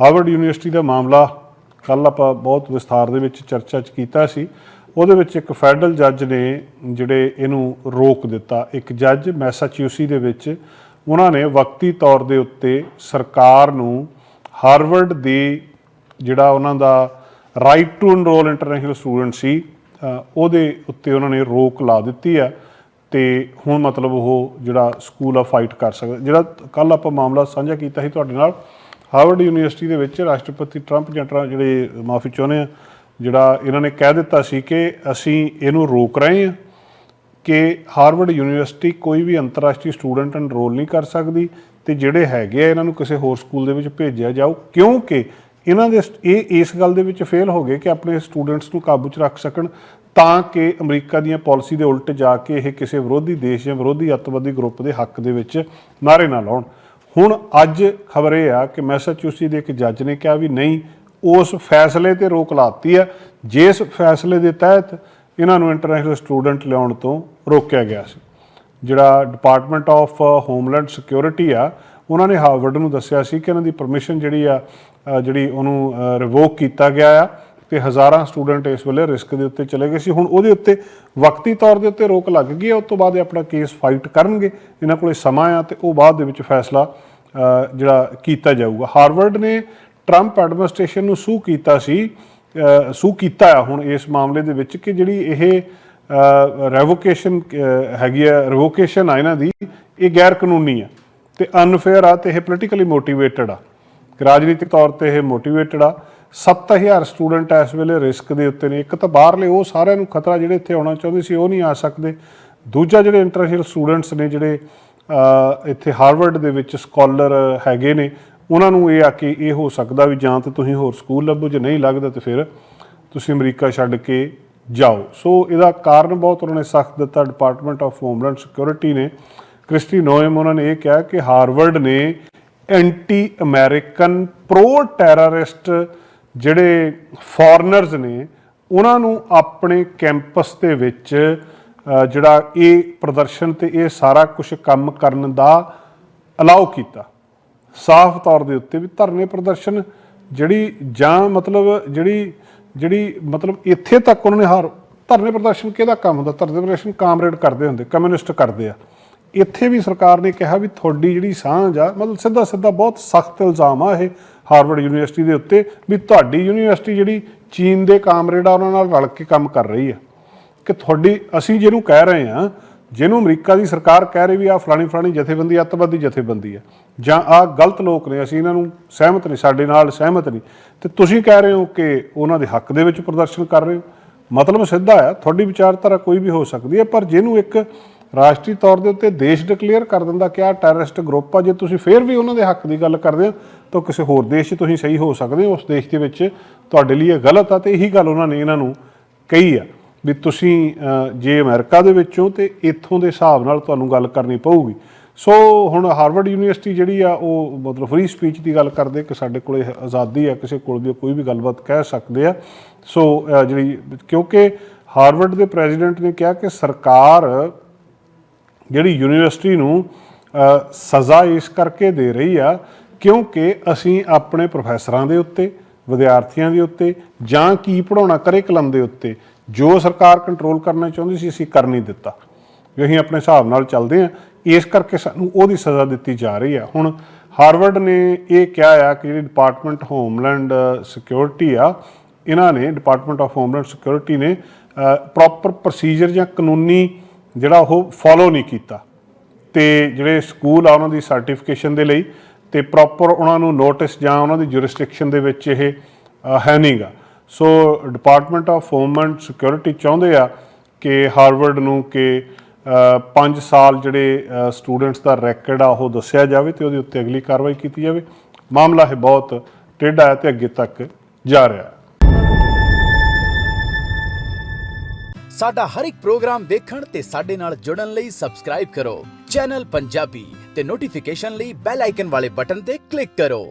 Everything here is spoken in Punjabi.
ਹਾਰਵਰਡ ਯੂਨੀਵਰਸਿਟੀ ਦਾ ਮਾਮਲਾ ਕੱਲ ਆਪਾਂ ਬਹੁਤ ਵਿਸਥਾਰ ਦੇ ਵਿੱਚ ਚਰਚਾ ਚ ਕੀਤਾ ਸੀ। ਉਹਦੇ ਵਿੱਚ ਇੱਕ ਫੈਡਰਲ ਜੱਜ ਨੇ ਜਿਹੜੇ ਇਹਨੂੰ ਰੋਕ ਦਿੱਤਾ। ਇੱਕ ਜੱਜ ਮੈਸਾਚਿਊਸੀ ਦੇ ਵਿੱਚ ਉਹਨਾਂ ਨੇ ਵਕਤੀ ਤੌਰ ਦੇ ਉੱਤੇ ਸਰਕਾਰ ਨੂੰ ਹਾਰਵਰਡ ਦੀ ਜਿਹੜਾ ਉਹਨਾਂ ਦਾ right to enroll international student ਸੀ ਉਹਦੇ ਉੱਤੇ ਉਹਨਾਂ ਨੇ ਰੋਕ ਲਾ ਦਿੱਤੀ ਆ ਤੇ ਹੁਣ ਮਤਲਬ ਉਹ ਜਿਹੜਾ ਸਕੂਲ ਆ ਫਾਈਟ ਕਰ ਸਕਦਾ। ਜਿਹੜਾ ਕੱਲ ਆਪਾਂ ਮਾਮਲਾ ਸਾਂਝਾ ਕੀਤਾ ਸੀ ਤੁਹਾਡੇ ਨਾਲ ਹਾਰਵਰਡ ਯੂਨੀਵਰਸਿਟੀ ਦੇ ਵਿੱਚ ਰਾਸ਼ਟਰਪਤੀ ਟਰੰਪ ਜੰਟਰਾ ਜਿਹੜੇ ਮਾਫੀ ਚਾਹੁੰਦੇ ਆ, ਜਿਹੜਾ ਇਹਨਾਂ ਨੇ ਕਹਿ ਦਿੱਤਾ ਸੀ ਕਿ ਅਸੀਂ ਇਹਨੂੰ ਰੋਕ ਰਹੇ ਹਾਂ ਕਿ ਹਾਰਵਰਡ ਯੂਨੀਵਰਸਿਟੀ ਕੋਈ ਵੀ ਅੰਤਰਰਾਸ਼ਟਰੀ ਸਟੂਡੈਂਟ ਐਨਰੋਲ ਨਹੀਂ ਕਰ ਸਕਦੀ ਤੇ ਜਿਹੜੇ ਹੈਗੇ ਆ, ਇਹਨਾਂ ਨੂੰ ਕਿਸੇ ਹੋਰ ਸਕੂਲ ਦੇ ਵਿੱਚ ਭੇਜਿਆ ਜਾਊ, ਕਿਉਂਕਿ ਇਹਨਾਂ ਦੇ ਇਹ ਇਸ ਗੱਲ ਦੇ ਵਿੱਚ ਫੇਲ ਹੋ ਗਏ ਕਿ ਆਪਣੇ ਸਟੂਡੈਂਟਸ ਨੂੰ ਕਾਬੂ 'ਚ ਰੱਖ ਸਕਣ ਤਾਂ ਕਿ ਅਮਰੀਕਾ ਦੀਆਂ ਪਾਲਿਸੀ ਦੇ ਉਲਟ ਜਾ ਕੇ ਇਹ ਕਿਸੇ ਵਿਰੋਧੀ ਦੇਸ਼ ਜਾਂ ਵਿਰੋਧੀ ਅੱਤਵਾਦੀ ਗਰੁੱਪ ਦੇ ਹੱਕ ਦੇ ਵਿੱਚ ਨਾਰੇ ਨਾ ਲਾਉਣ। ਹੁਣ ਅੱਜ ਖਬਰ ਇਹ ਆ ਕਿ ਮੈਸਾਚੂਸੀ ਦੇ ਇੱਕ ਜੱਜ ਨੇ ਕਿਹਾ ਵੀ ਨਹੀਂ, ਉਸ ਫੈਸਲੇ ਤੇ ਰੋਕ ਲਾਤੀ ਹੈ ਜਿਸ ਫੈਸਲੇ ਦੇ ਤਹਿਤ ਇਹਨਾਂ ਨੂੰ ਇੰਟਰਨੈਸ਼ਨਲ ਸਟੂਡੈਂਟ ਲਿਆਉਣ ਤੋਂ ਰੋਕਿਆ ਗਿਆ ਸੀ। ਜਿਹੜਾ ਡਿਪਾਰਟਮੈਂਟ ਆਫ ਹੋਮਲੈਂਡ ਸਿਕਿਉਰਿਟੀ ਆ, ਉਹਨਾਂ ਨੇ ਹਾਰਵਰਡ ਨੂੰ ਦੱਸਿਆ ਸੀ ਕਿ ਇਹਨਾਂ ਦੀ ਪਰਮਿਸ਼ਨ ਜਿਹੜੀ ਆ ਜਿਹੜੀ ਉਹਨੂੰ ਰਿਵੋਕ ਕੀਤਾ ਗਿਆ ਆ ਤੇ ਹਜ਼ਾਰਾਂ ਸਟੂਡੈਂਟ ਇਸ ਵੇਲੇ ਰਿਸਕ ਦੇ ਉੱਤੇ ਚਲੇ ਗਏ ਸੀ। ਹੁਣ ਉਹਦੇ ਉੱਤੇ ਵਕਤੀ ਤੌਰ ਦੇ ਉੱਤੇ ਰੋਕ ਲੱਗ ਗਈ ਹੈ ਉਸ ਤੋਂ ਬਾਅਦ ਇਹ ਆਪਣਾ ਕੇਸ ਫਾਈਟ ਕਰਨਗੇ। ਇਹਨਾਂ ਕੋਲੇ ਸਮਾਂ ਆ ਤੇ ਉਹ ਬਾਅਦ ਦੇ ਵਿੱਚ ਫੈਸਲਾ ਜਿਹੜਾ ਕੀਤਾ ਜਾਊਗਾ। ਹਾਰਵਰਡ ਨੇ ਟਰੰਪ ਐਡਮਿਨਿਸਟ੍ਰੇਸ਼ਨ ਨੂੰ ਸੂ ਕੀਤਾ ਸੀ ਸੂ ਕੀਤਾ ਆ ਹੁਣ ਇਸ ਮਾਮਲੇ ਦੇ ਵਿੱਚ ਕਿ ਜਿਹੜੀ ਇਹ ਰੈਵੋਕੇਸ਼ਨ ਹੈਗੀ ਆ, ਰੈਵੋਕੇਸ਼ਨ ਆ ਇਹਨਾਂ ਦੀ, ਇਹ ਗੈਰ ਕਾਨੂੰਨੀ ਆ ਤੇ ਅਨਫੇਅਰ ਆ ਤੇ ਇਹ ਪੋਲੀਟੀਕਲੀ ਮੋਟੀਵੇਟਡ ਆ। ਰਾਜਨੀਤਿਕ ਤੌਰ ਤੇ ਇਹ ਮੋਟੀਵੇਟਡ ਆ। 7000 ਸਟੂਡੈਂਟ ਇਸ ਵੇਲੇ ਰਿਸਕ ਦੇ ਉੱਤੇ ਨੇ। ਇੱਕ ਤਾਂ ਬਾਹਰਲੇ ਉਹ ਸਾਰਿਆਂ ਨੂੰ ਖਤਰਾ ਜਿਹੜੇ ਇੱਥੇ ਆਉਣਾ ਚਾਹੁੰਦੇ ਸੀ, ਉਹ ਨਹੀਂ ਆ ਸਕਦੇ। ਦੂਜਾ ਜਿਹੜੇ ਇੰਟਰਨੈਸ਼ਨਲ ਸਟੂਡੈਂਟਸ ਨੇ ਜਿਹੜੇ ਇੱਥੇ ਹਾਰਵਰਡ ਦੇ ਵਿੱਚ ਸਕਾਲਰ ਹੈਗੇ ਨੇ। ਉਹਨਾਂ ਨੂੰ ਇਹ ਆ ਕਿ ਇਹ ਹੋ ਸਕਦਾ ਵੀ ਜਾਂ ਤੇ ਤੁਸੀਂ ਹੋਰ ਸਕੂਲ ਲੱਭੋ, ਜੇ ਨਹੀਂ ਲੱਗਦਾ ਤੇ ਫਿਰ ਤੁਸੀਂ ਅਮਰੀਕਾ ਛੱਡ ਕੇ ਜਾਓ। ਸੋ ਇਹਦਾ ਕਾਰਨ ਬਹੁਤ ਉਹਨਾਂ ਨੇ ਸਖਤ ਦਿੱਤਾ। ਡਿਪਾਰਟਮੈਂਟ ਆਫ ਹੋਮਲੈਂਡ ਸਿਕਿਉਰਿਟੀ ਨੇ ਕ੍ਰਿਸਟੀ ਨੋਇਮ ਉਹਨਾਂ ਨੇ ਇਹ ਕਿਹਾ ਕਿ ਹਾਰਵਰਡ ਨੇ ਐਂਟੀ ਅਮਰੀਕਨ ਪ੍ਰੋ ਟੈਰਰਿਸਟ ਜਿਹੜੇ ਫੋਰਨਰਸ ਨੇ, ਉਹਨਾਂ ਨੂੰ ਆਪਣੇ ਕੈਂਪਸ ਦੇ ਵਿੱਚ ਜਿਹੜਾ ਇਹ ਪ੍ਰਦਰਸ਼ਨ ਤੇ ਇਹ ਸਾਰਾ ਕੁਝ ਕੰਮ ਕਰਨ ਦਾ ਅਲਾਉ ਕੀਤਾ। ਸਾਫ਼ ਤੌਰ ਦੇ ਉੱਤੇ ਵੀ ਧਰਨੇ ਪ੍ਰਦਰਸ਼ਨ ਜਿਹੜੀ ਜਾਂ ਮਤਲਬ ਜਿਹੜੀ ਜਿਹੜੀ ਮਤਲਬ ਇੱਥੇ ਤੱਕ ਉਹਨਾਂ ਨੇ ਹਰ ਧਰਨੇ ਪ੍ਰਦਰਸ਼ਨ ਕਿਹਦਾ ਕੰਮ ਹੁੰਦਾ? ਧਰਨੇ ਪ੍ਰਦਰਸ਼ਨ ਕਾਮਰੇਡ ਕਰਦੇ ਹੁੰਦੇ, ਕਮਿਊਨਿਸਟ ਕਰਦੇ ਆ। ਇੱਥੇ ਵੀ ਸਰਕਾਰ ਨੇ ਕਿਹਾ ਵੀ ਤੁਹਾਡੀ ਜਿਹੜੀ ਸਾਂਝ ਆ, ਮਤਲਬ ਸਿੱਧਾ ਸਿੱਧਾ ਬਹੁਤ ਸਖਤ ਇਲਜ਼ਾਮ ਆ ਇਹ ਹਾਰਵਰਡ ਯੂਨੀਵਰਸਿਟੀ ਦੇ ਉੱਤੇ ਵੀ ਤੁਹਾਡੀ ਯੂਨੀਵਰਸਿਟੀ ਜਿਹੜੀ ਚੀਨ ਦੇ ਕਾਮਰੇਡ ਆ, ਉਹਨਾਂ ਨਾਲ ਰਲ ਕੇ ਕੰਮ ਕਰ ਰਹੀ ਆ। ਕਿ ਤੁਹਾਡੀ ਅਸੀਂ ਜਿਹਨੂੰ ਕਹਿ ਰਹੇ ਹਾਂ, ਜਿਹਨੂੰ ਅਮਰੀਕਾ ਦੀ ਸਰਕਾਰ ਕਹਿ ਰਹੀ ਵੀ ਆ ਫਲਾਣੀ ਫਲਾਣੀ ਜਥੇਬੰਦੀ, ਅੱਤਵਾਦੀ ਜਥੇਬੰਦੀ ਆ ਜਾਂ ਆ ਗਲਤ ਲੋਕ ਨੇ, ਅਸੀਂ ਇਹਨਾਂ ਨੂੰ ਸਹਿਮਤ ਨਹੀਂ, ਸਾਡੇ ਨਾਲ ਸਹਿਮਤ ਨਹੀਂ, ਤੇ ਤੁਸੀਂ ਕਹਿ ਰਹੇ ਹੋ ਕਿ ਉਹਨਾਂ ਦੇ ਹੱਕ ਦੇ ਵਿੱਚ ਪ੍ਰਦਰਸ਼ਨ ਕਰ ਰਹੇ ਹੋ। ਮਤਲਬ ਸਿੱਧਾ ਆ ਤੁਹਾਡੀ ਵਿਚਾਰਧਾਰਾ ਕੋਈ ਵੀ ਹੋ ਸਕਦੀ ਹੈ, ਪਰ ਜਿਹਨੂੰ ਇੱਕ ਰਾਸ਼ਟਰੀ ਤੌਰ ਦੇ ਉੱਤੇ ਦੇਸ਼ ਡਿਕਲੇਅਰ ਕਰ ਦਿੰਦਾ ਕਿ ਆ ਟੈਰਰਿਸਟ ਗਰੁੱਪ ਆ, ਜੇ ਤੁਸੀਂ ਫੇਰ ਵੀ ਉਹਨਾਂ ਦੇ ਹੱਕ ਦੀ ਗੱਲ ਕਰਦੇ ਹੋ, ਤਾਂ ਕਿਸੇ ਹੋਰ ਦੇਸ਼ 'ਚ ਤੁਸੀਂ ਸਹੀ ਹੋ ਸਕਦੇ ਹੋ, ਉਸ ਦੇਸ਼ ਦੇ ਵਿੱਚ ਤੁਹਾਡੇ ਲਈ ਇਹ ਗਲਤ ਆ, ਤੇ ਇਹੀ ਗੱਲ ਉਹਨਾਂ ਨੇ ਇਹਨਾਂ ਨੂੰ ਕਹੀ ਆ। ਵੀ ਤੁਸੀਂ ਜੇ ਅਮਰੀਕਾ ਦੇ ਵਿੱਚੋਂ ਤੇ ਇੱਥੋਂ ਦੇ ਹਿਸਾਬ ਨਾਲ ਤੁਹਾਨੂੰ ਗੱਲ ਕਰਨੀ ਪਊਗੀ। ਸੋ ਹੁਣ ਹਾਰਵਰਡ ਯੂਨੀਵਰਸਿਟੀ ਜਿਹੜੀ ਆ, ਉਹ ਮਤਲਬ ਫ੍ਰੀ ਸਪੀਚ ਦੀ ਗੱਲ ਕਰਦੇ, ਕਿ ਸਾਡੇ ਕੋਲੇ ਆਜ਼ਾਦੀ ਆ, ਕਿਸੇ ਕੋਲ ਵੀ ਕੋਈ ਵੀ ਗੱਲਬਾਤ ਕਹਿ ਸਕਦੇ ਆ। ਸੋ ਜਿਹੜੀ, ਕਿਉਂਕਿ ਹਾਰਵਰਡ ਦੇ ਪ੍ਰੈਜ਼ੀਡੈਂਟ ਨੇ ਕਿਹਾ ਕਿ ਸਰਕਾਰ ਜਿਹੜੀ ਯੂਨੀਵਰਸਿਟੀ ਨੂੰ ਸਜ਼ਾ ਇਸ ਕਰਕੇ ਦੇ ਰਹੀ ਆ, ਕਿਉਂਕਿ ਅਸੀਂ ਆਪਣੇ ਪ੍ਰੋਫੈਸਰਾਂ ਦੇ ਉੱਤੇ, ਵਿਦਿਆਰਥੀਆਂ ਦੇ ਉੱਤੇ ਜਾਂ ਕੀ ਪੜਾਉਣਾ ਕਰਿਕਲਮ ਦੇ ਉੱਤੇ ਜੋ ਸਰਕਾਰ ਕੰਟਰੋਲ ਕਰਨਾ ਚਾਹੁੰਦੀ ਸੀ ਅਸੀਂ ਕਰ ਨਹੀਂ ਦਿੱਤਾ। ਜੋ ਅਸੀਂ ਆਪਣੇ ਹਿਸਾਬ ਨਾਲ ਚੱਲਦੇ ਹਾਂ। ਇਸ ਕਰਕੇ ਸਾਨੂੰ ਉਹਦੀ ਸਜ਼ਾ ਦਿੱਤੀ ਜਾ ਰਹੀ ਆ ਹੁਣ ਹਾਰਵਰਡ ਨੇ ਇਹ ਕਿਹਾ ਆ ਕਿ ਜਿਹੜੀ ਡਿਪਾਰਟਮੈਂਟ ਹੋਮਲੈਂਡ ਸਿਕਿਉਰਿਟੀ ਆ ਇਹਨਾਂ ਨੇ ਡਿਪਾਰਟਮੈਂਟ ਆਫ ਹੋਮਲੈਂਡ ਸਿਕਿਉਰਿਟੀ ਨੇ ਪ੍ਰੋਪਰ ਪ੍ਰੋਸੀਜਰ ਜਾਂ ਕਾਨੂੰਨੀ ਜਿਹੜਾ ਉਹ ਫੋਲੋ ਨਹੀਂ ਕੀਤਾ। ਤੇ ਜਿਹੜੇ ਸਕੂਲ ਆ ਉਹਨਾਂ ਦੀ ਸਰਟੀਫਿਕੇਸ਼ਨ ਦੇ ਲਈ ਤੇ ਪ੍ਰੋਪਰ ਉਹਨਾਂ ਨੂੰ ਨੋਟਿਸ ਜਾਂ ਉਹਨਾਂ ਦੀ ਜੁਰਿਸਡਿਕਸ਼ਨ ਦੇ ਵਿੱਚ ਇਹ ਅ, ਹੈ ਨਹੀਂਗਾ so Department of Homeland Security ਚਾਹੁੰਦੇ ਆ ਕਿ ਹਾਰਵਰਡ ਨੂੰ ਕਿ 5 ਸਾਲ ਜਿਹੜੇ ਸਟੂਡੈਂਟਸ ਦਾ ਰੈਕੋਰਡ ਆ ਉਹ ਦੱਸਿਆ ਜਾਵੇ ਤੇ ਉਹਦੇ ਉੱਤੇ ਅਗਲੀ ਕਾਰਵਾਈ ਕੀਤੀ ਜਾਵੇ। ਮਾਮਲਾ ਇਹ ਬਹੁਤ ਟੇਢਾ ਹੈ ਤੇ ਅੱਗੇ ਤੱਕ ਜਾ ਰਿਹਾ ਹੈ। ਸਾਡਾ ਹਰ ਇੱਕ ਪ੍ਰੋਗਰਾਮ ਦੇਖਣ ਤੇ ਸਾਡੇ ਨਾਲ ਜੁੜਨ ਲਈ ਸਬਸਕ੍ਰਾਈਬ ਕਰੋ। ਚੈਨਲ ਪੰਜਾਬੀ ਤੇ ਨੋਟੀਫਿਕੇਸ਼ਨ ਲਈ ਬੈਲ ਆਈਕਨ ਵਾਲੇ ਬਟਨ ਤੇ ਕਲਿੱਕ ਕਰੋ।